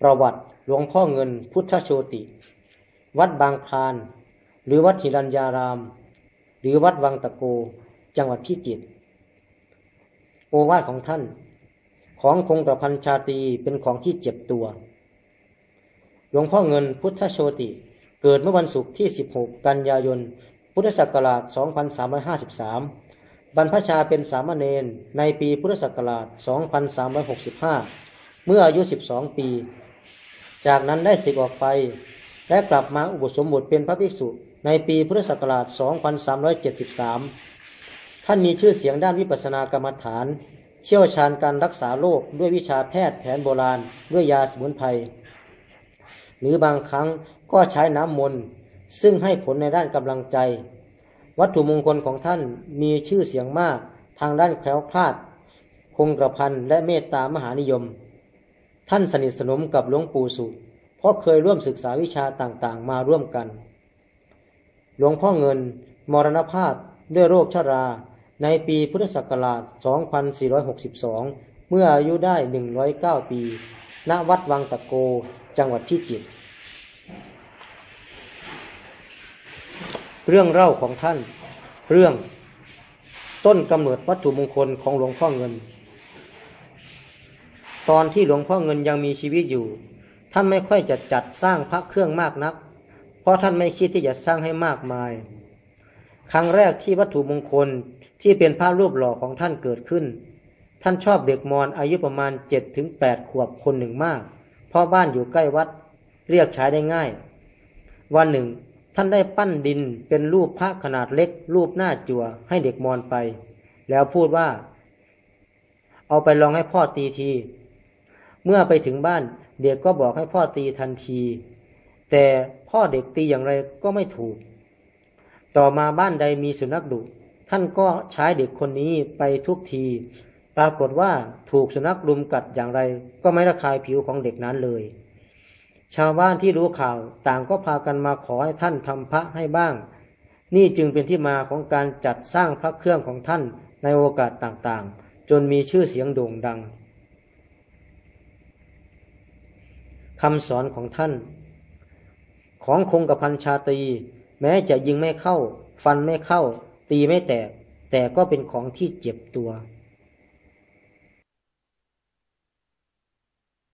ประวัติหลวงพ่อเงินพุทธโชติ วัดบางคลาน หรือวัดหิรัญญาราม หรือวัดวังตะโก จังหวัดพิจิตรโอวาทของท่าน ของคงกระพันชาตีเป็นของที่เจ็บตัว หลวงพ่อเงินพุทธโชติ เกิดเมื่อวันศุกร์ที่ 16 กันยายน พุทธศักราช 2353 บรรพชาเป็นสามเณรในปีพุทธศักราช 2365 เมื่ออายุ 12 ปี จากนั้นได้สึกออกไป และกลับมาอุปสมบทเป็นพระภิกษุ ในปีพุทธศักราช 2373 ท่านมีชื่อเสียงด้านวิปัสสนากรรมฐาน เชี่ยวชาญการรักษาโรคด้วยวิชาแพทย์แผนโบราณ ด้วยยาสมุนไพร หรือบางครั้งก็ใช้น้ำมนต์ซึ่งให้ผลในด้านกำลังใจ วัตถุมงคลของท่านมีชื่อเสียงมากทางด้านแคล้วคลาด คงกระพันและเมตตามหานิยม ท่านสนิทสนมกับหลวงปู่สุเพราะเคยร่วมศึกษาวิชาต่างๆ มาร่วมกัน หลวงพ่อเงิน มรณภาพด้วยโรคชรา ในปีพุทธศักราช 2462 เมื่ออายุได้ 109 ปี ณ วัดวังตะโก จังหวัดพิจิตร เรื่องเล่าของท่าน เรื่องต้นกำเนิดวัตถุมงคลของหลวงพ่อเงิน ตอนที่หลวงพ่อเงินยังมีชีวิตอยู่ ท่านไม่ค่อยจะจัดสร้างพระเครื่องมากนัก เพราะท่านไม่คิดที่จะสร้างให้มากมาย ครั้งแรกที่วัตถุมงคลที่เป็นภาพรูปหล่อของท่านเกิดขึ้น ท่านชอบเด็กมอญอายุประมาณเจ็ดถึงแปดขวบคนหนึ่งมาก เพราะบ้านอยู่ใกล้วัดเรียกใช้ได้ง่าย วันหนึ่ง ท่านได้ปั้นดินเป็นรูปพระขนาดเล็ก รูปหน้าจัวให้เด็กมอญไป แล้วพูดว่า เอาไปลองให้พ่อตีที เมื่อไปถึงบ้าน เด็กก็บอกให้พ่อตีทันที แต่พ่อเด็กตีอย่างไรก็ไม่ถูก ต่อมาบ้านใดมีสุนัขดุท่านก็ใช้เด็กคนนี้ไปทุกที ปรากฏว่าถูกสุนัขรุมกัดอย่างไร ก็ไม่ระคายผิวของเด็กนั้นเลย ชาวบ้านที่รู้ข่าวต่างก็พากันมาขอให้ท่านทำพระให้บ้าง นี่จึงเป็นที่มาของการจัดสร้างพระเครื่องของท่านในโอกาสต่างๆ จนมีชื่อเสียงโด่งดัง คำสอนของท่าน ของคงกับพันชาตรี แม้จะยิงไม่เข้า ฟันไม่เข้า ตีไม่แตก แต่ก็เป็นของที่เจ็บตัว